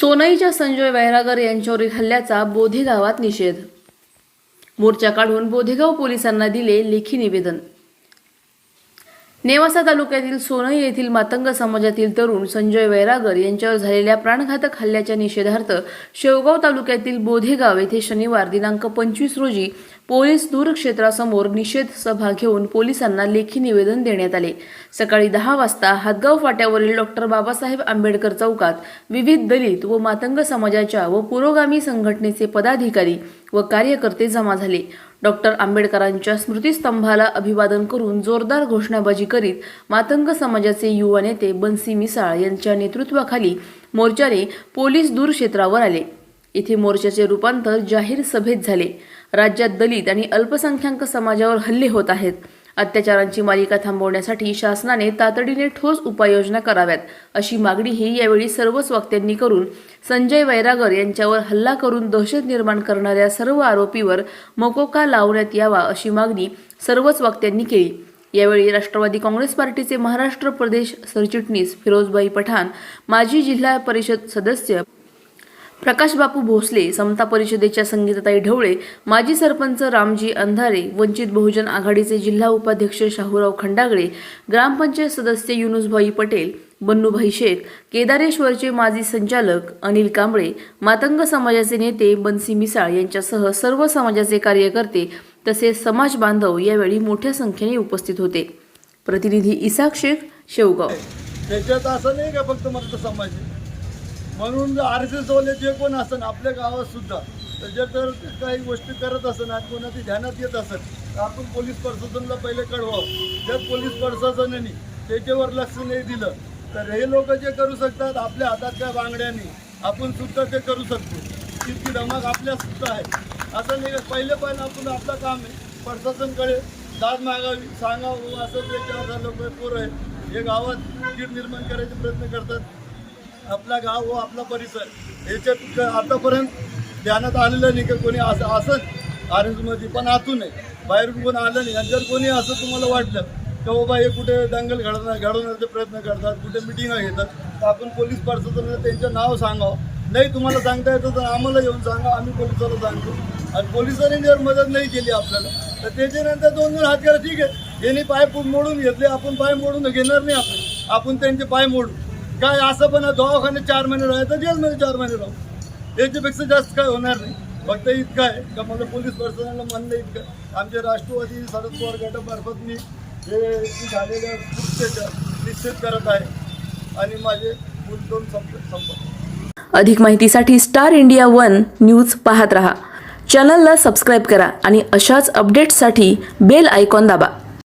सोनईच्या संजय वैरागर यांच्यावरील हल्ल्याचा बोधे गावात निषेध. मोर्चा काढून बोधेगाव पोलिसांना दिले लेखी निवेदन. नेवासा तालुक्यातील सोनई येथील मातंग समाजातील तरुण संजय वैरागर यांच्यावर झालेल्या प्राणघातक हल्ल्याच्या निषेधार्थ शेवगाव तालुक्यातील बोधेगाव येथे शनिवार दिनांक पंचवीस रोजी पोलीस दूरक्षेत्रासमोर निषेध सभा घेऊन पोलिसांना लेखी निवेदन देण्यात आले. सकाळी दहा वाजता हातगाव फाट्यावरील डॉक्टर बाबासाहेब आंबेडकर चौकात विविध दलित व मातंग समाजाच्या व पुरोगामी संघटनेचे पदाधिकारी व कार्यकर्ते जमा झाले. डॉक्टर आंबेडकरांच्या स्मृतिस्तंभाला अभिवादन करून जोरदार घोषणाबाजी करीत मातंग समाजाचे युवा नेते बन्सी मिसाळ यांच्या नेतृत्वाखाली मोर्चाने पोलीस दूर क्षेत्रावर आले. येथे मोर्चाचे रूपांतर जाहीर सभेत झाले. राज्यात दलित आणि अल्पसंख्याक समाजावर हल्ले होत आहेत. अत्याचारांची मालिका थांबवण्यासाठी शासनाने तातडीने ठोस उपाययोजना कराव्यात अशी मागणीही यावेळी सर्वच वक्त्यांनी करून संजय वैरागर यांच्यावर हल्ला करून दहशत निर्माण करणाऱ्या सर्व आरोपीवर मकोका लावण्यात यावा अशी मागणी सर्वच वक्त्यांनी केली. यावेळी राष्ट्रवादी काँग्रेस पार्टीचे महाराष्ट्र प्रदेश सरचिटणीस फिरोजबाई पठाण माजी जिल्हा परिषद सदस्य प्रकाश बापू भोसले समता परिषदेच्या संगीताताई ढवळे माजी सरपंच रामजी अंधारे वंचित बहुजन आघाडीचे जिल्हा उपाध्यक्ष शाहूराव खंडागळे ग्रामपंचायत सदस्य युनुसभाई पटेल बन्नूभाई शेख केदारेश्वरचे माजी संचालक अनिल कांबळे मातंग समाजाचे नेते बन्सी मिसाळ यांच्यासह सर्व समाजाचे कार्यकर्ते तसेच समाज बांधव यावेळी मोठ्या संख्येने उपस्थित होते. प्रतिनिधी इसाक शेख शेवगाव. त्याच्यात असं नाही का फक्त मराठा समाज म्हणून आर एस एस वाले जे कोण असन आपल्या गावात सुद्धा त्याच्या तर काही गोष्टी करत असन आणि कोणाची ध्यानात येत असेल तर आपण पोलीस प्रशासनाला पहिले कळवावं. त्या पोलीस प्रशासनाने त्याच्यावर लक्ष नाही दिलं तर हे लोक जे करू शकतात आपल्या हातात त्या बांगड्याने आपण सुद्धा ते करू शकतो. तितकी धमाक आपल्या सुद्धा आहे. असं नाही पहिले पण आपण आपलं काम आहे प्रशासनकडे दाद मागावी सांगावं असं त्याच्यावर लोक पोरं आहे हे गावात कीड निर्माण करायचे प्रयत्न करतात. आपला गाव व आपला परिसर याच्यात आतापर्यंत ध्यानात आलेलं नाही का कोणी असं असंच आर पण आतून आहे. बाहेरून कोण आलं नाही. आणि जर कोणी असं तुम्हाला वाटलं तर बाबा हे कुठे दंगल घडवणार घडवण्याचे प्रयत्न करतात कुठे मिटिंगा घेतात तर आपण पोलीस प्रशासनाला त्यांचं नाव सांगावं. नाही तुम्हाला सांगता येतं तर आम्हाला येऊन सांगा. आम्ही पोलिसाला सांगतो. आणि पोलिसांनी जर मदत नाही केली आपल्याला तर त्याच्यानंतर दोन दोन हात करा ठीक आहे. यांनी पाय मोडून घेतले. आपण पाय मोडून घेणार नाही आपण आपण त्यांचे पाय मोडू. काय असं पण दवाखान्यात चार महिने राहायचं जेलमध्ये चार महिने राहू. याच्यापेक्षा जास्त काय होणार नाही. फक्त इतकं आहे का मला पोलीस प्रशासनाला म्हणणं इतकं. आमच्या राष्ट्रवादी शरद पवार गटामार्फत मी हे झालेल्या कृत्याचा निश्चित करत आहे. आणि माझे मुलतोन संप संपत अधिक माहितीसाठी स्टार इंडिया वन न्यूज पाहत रहा. चॅनलला सबस्क्राईब करा आणि अशाच अपडेट्ससाठी बेल आयकॉन दाबा.